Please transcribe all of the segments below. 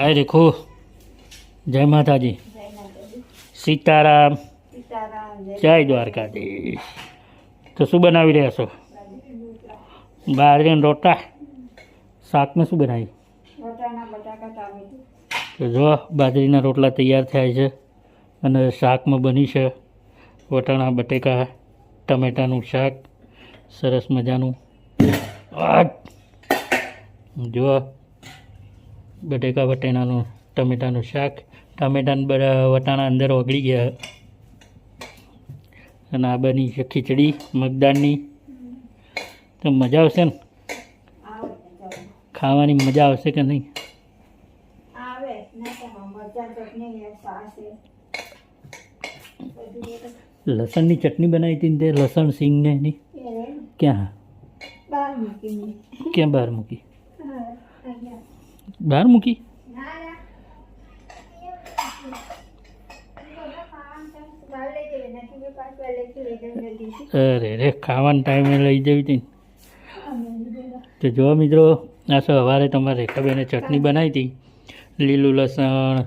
હાય રેખો. જય માતાજી. સીતારામ. જય દ્વારકાધીશ. તો શું બનાવી રહ્યા છો? બાજરીના રોટા. શાકમાં શું બનાવ્યું? તો જો બાજરીના રોટલા તૈયાર થયા છે અને શાકમાં બની છે વટાણા બટેકા ટમેટાનું શાક. સરસ મજાનું. જો બટેકા વટેણાનું ટમેટાનું શાક. ટમેટાના બધા વટાણા અંદર ઓગળી ગયા. અને આ બની છે ખીચડી મગદાળની. તો મજા આવશે ને. ખાવાની મજા આવશે કે નહીં? લસણની ચટણી બનાવી હતી ને તે લસણ સિંગને એની. ક્યાં? ક્યાં બહાર મૂકી. બહાર મૂકી. અરે રે ખાવાના ટાઈમે લઈ જવી હતી તો જો મિત્રો, આ સવારે તમારે રેખાબેને ચટણી બનાવી હતી. લીલું લસણ,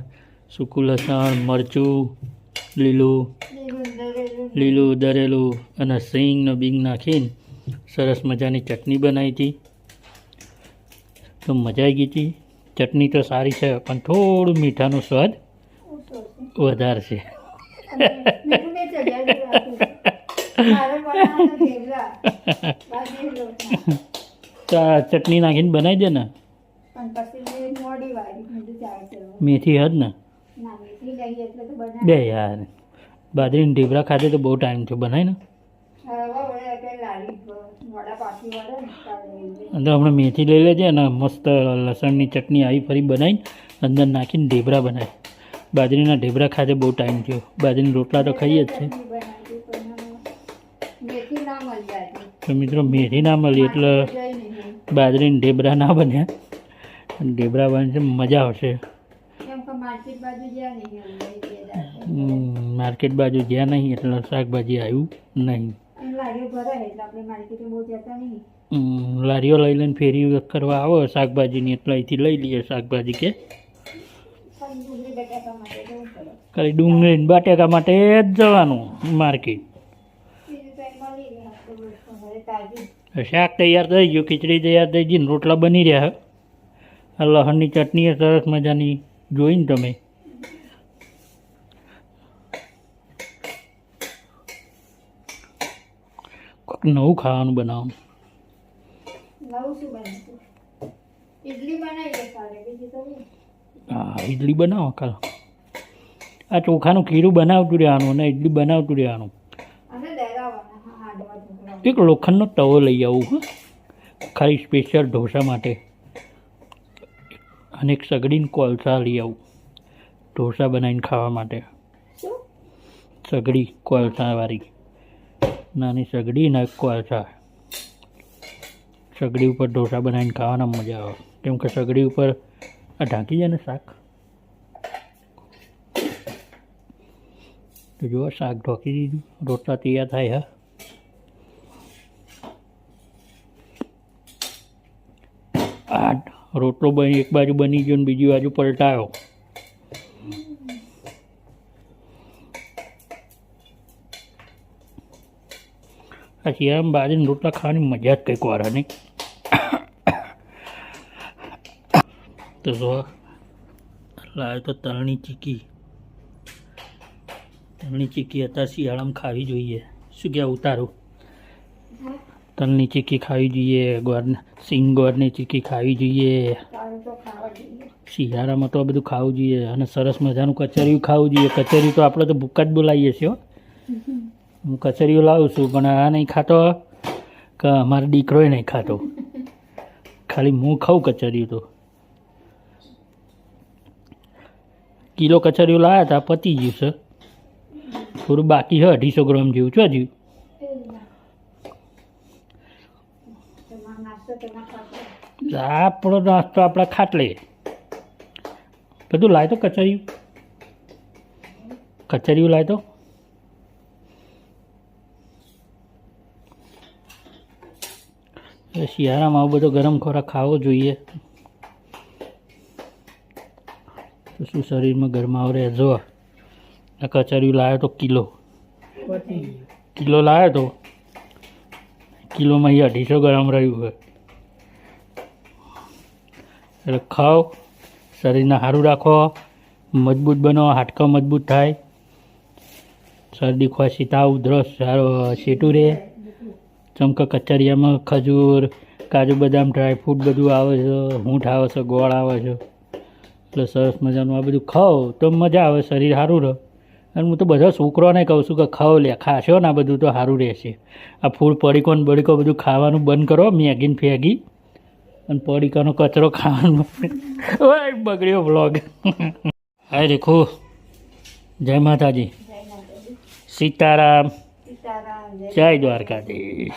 સૂકું લસણ, મરચું, લીલું લીલું દરેલું અને સિંગનો બીંગ નાખીને સરસ મજાની ચટણી બનાવી હતી. તો મજા આવી ગઈ હતી. ચટણી તો સારી છે, પણ થોડું મીઠાનો સ્વાદ વધારશે. તો આ ચટણી નાખીને બનાવી દે ને. મેથી હદ ને બે યાર બાજરીના ઢીબરા ખાતે તો બહુ ટાઈમ થયો બનાય ને હવે વળે એટલે લારી પર અને હમણાં મેથી લઈ લેજે અને મસ્ત લસણની ચટણી આવી ફરી બનાવીને અંદર નાખીને ઢેબરા બનાવી બાજરીના ઢેબરા ખાતે બહુ ટાઈમ થયો. બાજરીના રોટલા તો ખાઈએ જ છે. મિત્રો મેથી ના મળી એટલે બાજરીના ઢેબરા ના બન્યા. ઢેબરા બને છે મજા આવશે. માર્કેટ બાજુ ગયા નહીં એટલે શાકભાજી આવ્યું નહીં. લારીઓ ભરાય એટલે આપણે માર્કેટે બહુ જતા નહીં. હમ, લારીઓ લઈ લઈને ફેરી કરવા આવો શાકભાજીની એટલે અહીંથી લઈ લઈએ શાકભાજી કે. ખાલી ડુંગળી બટાકા માટે જ જવાનું માર્કેટ. શાક તૈયાર થઈ ગયું ખીચડી તૈયાર થઈ ગઈ ને રોટલા બની રહ્યા. આ લસણની ચટણી એ સરસ મજાની જોઈને તમે. નવું ખાવાનું બનાવવાનું નવું શું બનતું ઇડલી બનાવીએ કાલે બીજું તો શું? હા ઇડલી બનાવો કાલ. આ ચોખાનું ખીરું બનાવતું રહેવાનું અને ઇડલી બનાવતું રહેવાનું. એક લોખંડનો તવો લઈ આવું હા. ખાલી સ્પેશિયલ ઢોસા માટે. અને એક સગડીને કોલસા લઈ આવું ઢોસા બનાવીને ખાવા માટે. સગડી કોલસાવાળી. નાની સગડી ને કોલસા સગડી ઉપર ઢોસા બનાવીને ખાવાના મજા આવે. કેમ કે સગડી ઉપર આ ઢાંકી જાય ને શાક? તો જુઓ, શાક ઢોકી દીધું. રોટલા તૈયાર થાય, હા. આ રોટલો બની, એક બાજુ બની ગયો ને બીજી બાજુ પલટાયો. આ શિયાળામાં બાજરીના રોટલા ખાવાની મજા જ કંઈક વાર નહીં? તો જો લાવે તો તલની ચીકી. તલની ચીકી અત્યારે શિયાળામાં ખાવી જોઈએ. શું કહેવાય ઉતારું? તલની ચીકી ખાવી જોઈએ ગોળ સિંગ ગોળની ચીકી ખાવી જોઈએ. શિયાળામાં તો આ બધું ખાવું જોઈએ અને સરસ મજાનું કચરિયું ખાવું જોઈએ. કચરિયું તો આપણે તો ભૂકા જ બોલાવીએ છીએ હો. કચરિયું લાવું છું, પણ આ નહીં ખાતો, કે અમારો દીકરોય નહીં ખાતો. ખાલી હું ખાઉં કચરિયું તો. કિલો કચરિયું લાવ્યા હતા પતી ગયું છે. થોડું બાકી છે, અઢીસો ગ્રામ જેવું છે હજુ. આપણો નાસ્તો આપણા ખાટલે. બધું લાય તો કચરિયું કચરિયું લાય તો. એ શિયાળામાં આવો બધો ગરમ ખોરાક ખાવો જોઈએ. તો શું શરીરમાં ગરમાવો રહે? જો આ કચરિયું લાવ્યો તો કિલો. કિલો લાવ્યો તો? કિલોમાં અહીં અઢીસો ગ્રામ રહ્યું હોય. એટલે ખાઓ શરીરને સારું રાખો મજબૂત બનો હાડકાં મજબૂત થાય. શરદી ખોસી તાવ ઉધરસ સારો શેટું રહે. ચમકા કચરિયામાં ખજૂર કાજુ બદામ ડ્રાયફ્રૂટ બધું આવે છે ઊંઠ આવે છે ગોળ આવે છે. એટલે સરસ મજાનું આ બધું ખાઓ તો મજા આવે શરીર સારું રહે. અને હું તો બધા છોકરોને કહું છું કે ખાઓ લે ખાશો ને આ બધું તો સારું રહેશે. આ ફૂડ પડીકો ને બડીકો બધું ખાવાનું બંધ કરો મેગીને ફેગી. અને પડીકાનો કચરો ખાવાનો. ઓય બગડ્યો બ્લોગ હાય રેખો. જય માતાજી. સીતારામ. જય દ્વારકાધીશ.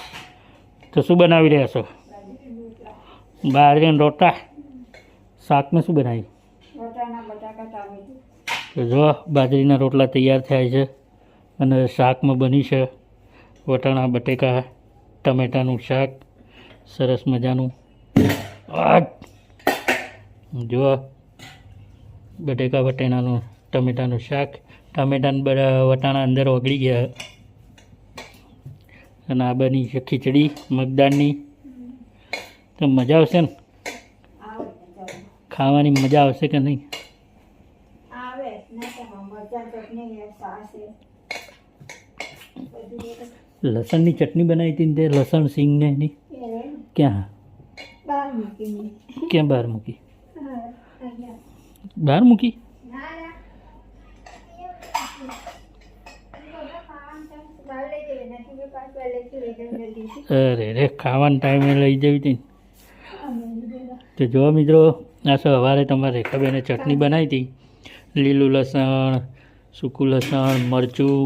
તો શું બનાવી રહ્યા છો? બાજરી બાજરીના રોટા. શાકમાં શું બનાવ્યું? તો જો બાજરીના રોટલા તૈયાર થયા છે અને શાકમાં બની છે વટાણા બટેકા ટમેટાનું શાક. સરસ મજાનું. આ જો બટેકા વટેણાનું ટમેટાનું શાક. ટમેટાને બધા વટાણા અંદર ઓગળી ગયા. અને આ બની છે ખીચડી મગદાળની. તો મજા આવશે ને? ખાવાની મજા આવશે કે નહીં? લસણની ચટણી બનાવી હતી ને તે લસણ સિંગને એની? ક્યાં? ક્યાં બહાર મૂકી? બહાર મૂકી ના ના બહાર લઈ જઈએ નથી મેં પાછું પહેલેથી લઈ જઈને દીધી અરે રે ખાવાના ટાઈમે લઈ જવી હતી તો જો મિત્રો, આ સવારે તમારે રેખાબેને ચટણી બનાવી હતી. લીલું લસણ, સૂકું લસણ, મરચું,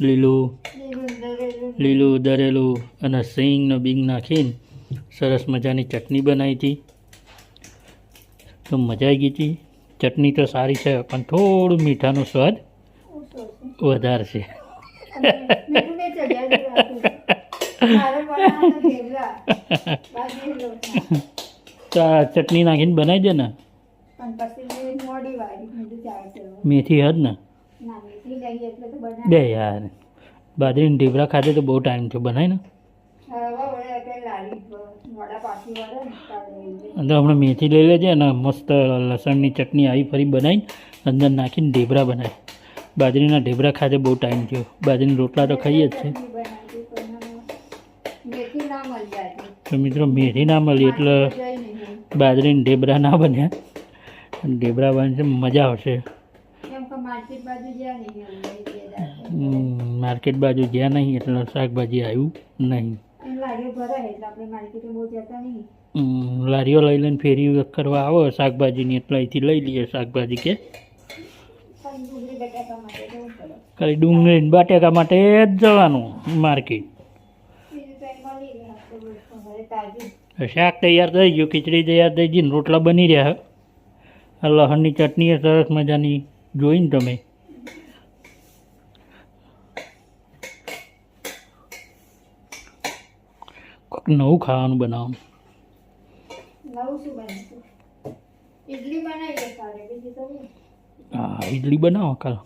લીલું લીલું દરેલું અને સિંગનો બીંગ નાખીને સરસ મજાની ચટણી બનાવી હતી. તો મજા આવી ગઈ હતી. ચટણી તો સારી છે, પણ થોડું મીઠાનો સ્વાદ ઓછો છે વધારે છે અને મીઠું મેં ચડિયાતું રાખ્યું છે. મારે બનાવવાના થેપલા. બાજરી લોટના. તો આ ચટણી નાખીને બનાવી દે ને. મેથી હદ ને? બનાવી બે યાર. બાજરીના ઢીબરા ખાતે તો બહુ ટાઈમ છે બનાય ને. હમણાં મેથી લઈ લેજે અને મસ્ત લસણની ચટણી આવી ફરી બનાવીને અંદર નાખીને ઢેબરા બનાય. બાજરીના ઢેબરા ખાતે બહુ ટાઈમ થયો. બાજરીના રોટલા તો ખાઈએ જ છે. તો મિત્રો મેથી ના મળી એટલે બાજરીને ઢેબરા ના બન્યા. ઢેબરા બનશે મજા આવશે. માર્કેટ બાજુ ગયા નહીં એટલે શાકભાજી આવ્યું નહીં. લારીઓ લઈ લઈને ફેરી કરવા આવો શાકભાજીની એટલે અહીંથી લઈ લઈએ શાકભાજી કે. ખાલી ડુંગળી બટાકા માટે જ જવાનું માર્કેટ બીજું તો એમ મળી રહે આપણે બધું ઘરે તાજું શાક તૈયાર થઈ ગયું ખીચડી તૈયાર થઈ ગઈ રોટલા બની રહ્યા. આ લહણની ચટણી સરસ મજાની જોઈને તમે. નવું ખાવાનું બનાવવાનું નવું શું બનતું ઇડલી બનાવીએ કાલે બીજું તો શું? હા ઇડલી બનાવો કાલ.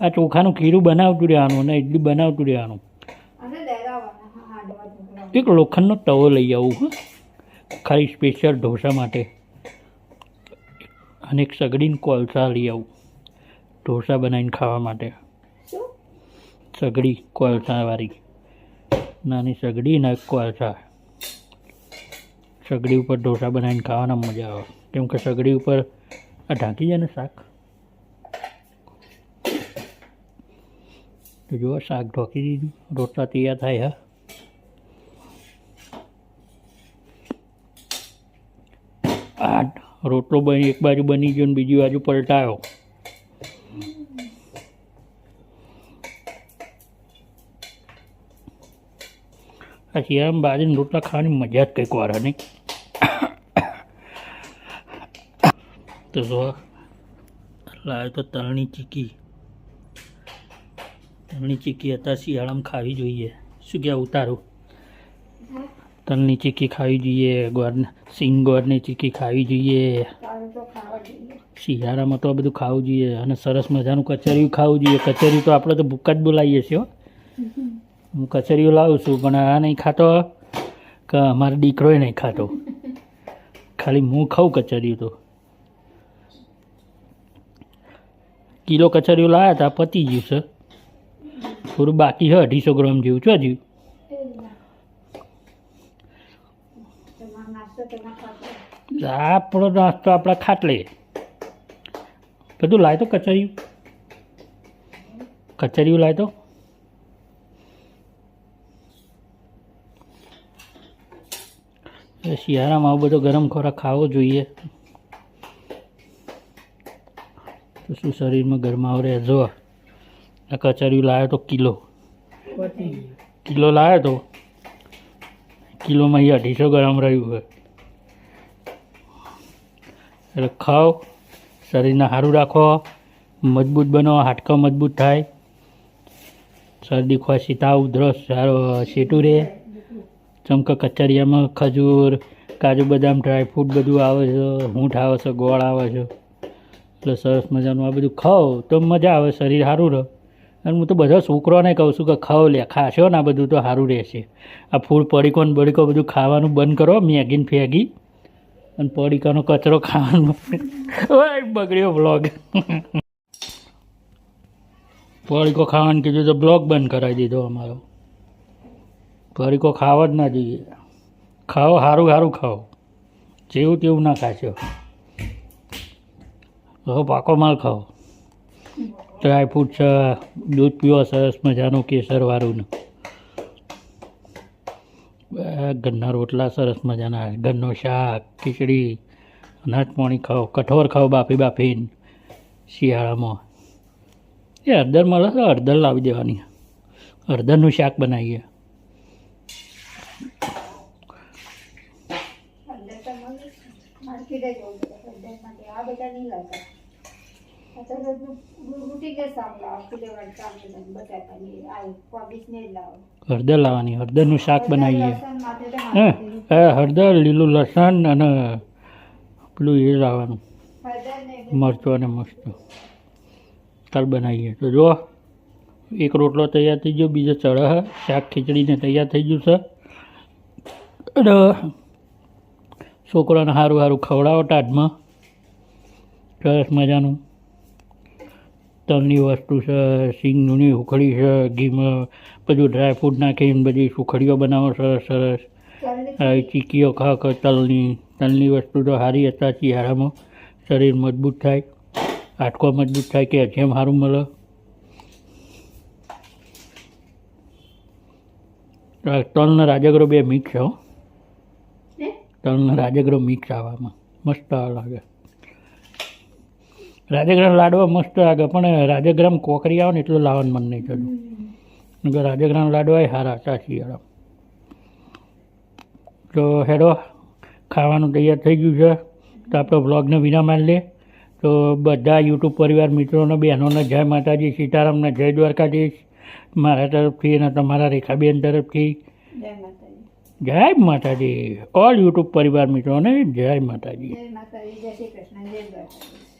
આ ચોખાનું ખીરું બનાવતું રહેવાનું અને ઇડલી બનાવતું રહેવાનું અને દરાવવાના હા હાંડવા ઢોકળા એક લોખંડનો તવો લઈ આવું હા. ખાલી સ્પેશિયલ ઢોસા માટે. અને એક સગડીને કોલસા લઈ આવું ઢોસા બનાવીને ખાવા માટે. સગડી કોલસાવાળી. નાની સગડી ને કોલસા. સગડી ઉપર ઢોસા બનાવીને ખાવાના મજા આવે. કેમ કે સગડી ઉપર આ ઢાંકી જાય ને શાક. તો જુઓ શાક ઢોકી દીધું. રોટલા તૈયાર થાય હા. આ રોટલો બની, એક બાજુ બની ગયો ને બીજી બાજુ પલટાયો. આ શિયાળામાં બાજરીના રોટલા ખાવાની મજા જ કંઈક વાર નહીં? તો જો લાવ્યો તો તલની ચીકી. તલની ચીકી હતા શિયાળામાં ખાવી જોઈએ. શું કહેવાય તારું હા તલની ચીક્કી ખાવી જોઈએ, ગોળ સિંગ ગોળની ચીક્કી ખાવી જોઈએ. શિયાળામાં તો આ બધું ખાવું જોઈએ અને સરસ મજાનું કચરિયું ખાવું જોઈએ. કચરિયું તો આપણે તો ભૂકા જ બોલાવીએ છીએ હું. કચરિયું લાવું છું, પણ આ નહીં ખાતો, કે અમારો દીકરોય નહીં ખાતો. ખાલી હું ખાઉં કચરિયું તો. કિલો કચરિયું લાવ્યા હતા પતી ગયું છે. થોડું બાકી છે, અઢીસો ગ્રામ જેવું છે હજુ તમારો નાસ્તો તમારે ખાતો આપણો નાસ્તો આપણા ખાટલે. બધું લાય તો કચરિયું. કચરિયું લાય તો. શિયાળામાં આવો બધો ગરમ ખોરાક ખાવો જોઈએ. તો શું શરીરમાં ગરમાવો રહે જો આ કચરિયું લાવ્યો તો કિલો. કિલો લાવ્યો તો. કિલોમાં અહીં અઢીસો ગ્રામ રહ્યું હોય. એટલે ખાઓ શરીરને સારું રાખો, મજબૂત બનો, હાડકા મજબૂત થાય. શરદી ખોસી તાવ ઉધરસ સારો સેટું રહે ચમક, કચરિયામાં ખજૂર, કાજુ બદામ ડ્રાયફ્રૂટ બધું આવે છે ઊંઠ આવે છે, ગોળ આવે છે. એટલે સરસ મજાનું આ બધું ખાઓ તો મજા આવે, શરીર સારું રહે. અને હું તો બધા છોકરોને કહું છું કે ખાઓ લે ખાશો ને આ બધું તો સારું રહેશે. આ ફૂડ પડીકો ને બડીકો બધું ખાવાનું બંધ કરો મેગીને ફેગી. અને પડીકાનો કચરો ખાવાનો ઓય, બગડ્યો બ્લોગ પડીકો ખાવાનું કીધું તો બ્લોગ બંધ કરાવી દીધો અમારો. પડીકો ખાવા જ ના જોઈએ. ખાઓ સારું સારું ખાઓ. જેવું તેવું ના ખાશો. હવે પાકો માલ ખાઓ. ડ્રાયફ્રૂટ છે, દૂધ પીવો, સરસ મજાનું કેસરવાળું ને આ ઘરના રોટલા સરસ મજાના. ઘરનું શાક, ખીચડી, અનાજ પાણી ખાઓ, કઠોર ખાઓ બાફી બાફીને શિયાળામાં. એ હળદર મળે તો હળદર લાવી દેવાની. હળદરનું શાક બનાવીએ. માર્કેટે આ બધા નહીં લાવતા. હળદર લાવવાની હળદરનું શાક બનાવીએ. હે? એ હળદર લીલું લસણ અને પેલું એ લાવવાનું. મરચું અને મસ્ત. તાર બનાવીએ. તો જો એક રોટલો તૈયાર થઈ ગયો બીજો ચડે શાક ખીચડીને તૈયાર થઈ ગયું છે. અને છોકરાને સારું સારું ખવડાવો ટાઢમાં. સરસ મજાનું. તલની વસ્તુ છે સિંગની ઉખડી છે ઘીમાં બધું ડ્રાયફ્રૂટ નાખીને બધી સુખડીઓ બનાવો સરસ સરસ. ચીકીઓ ખા ખા તલની. તલની વસ્તુ તો સારી હતા શિયાળામાં. શરીર મજબૂત થાય. આટકો મજબૂત થાય કે જેમ સારું મળે. તલના રાજગરો બે મિક્સ હો. તલના તલનો રાજગરો મિક્સ આવવામાં મસ્ત લાગે. રાજગરામ લાડવા મસ્ત લાગે પણ રાજગ્રામ કોકરી આવે ને એટલું લાવવાનું મન નહીં થતું. કે રાજગ્રામ લાડવા એ સારા હતા શિયાળામાં તો હેડો ખાવાનું તૈયાર થઈ ગયું છે. તો આપણો બ્લોગને વિના માન લે તો બધા યુટ્યુબ પરિવાર મિત્રોને બહેનોને જય માતાજી સીતારામને જય દ્વારકાધીશ મારા તરફથી અને તમારા રેખાબેન તરફથી. જય માતાજી. જય માતાજી. ઓલ યુટ્યુબ પરિવાર મિત્રોને જય માતાજી. જય માતાજી જય શ્રી કૃષ્ણ જય દ્વારકાધીશ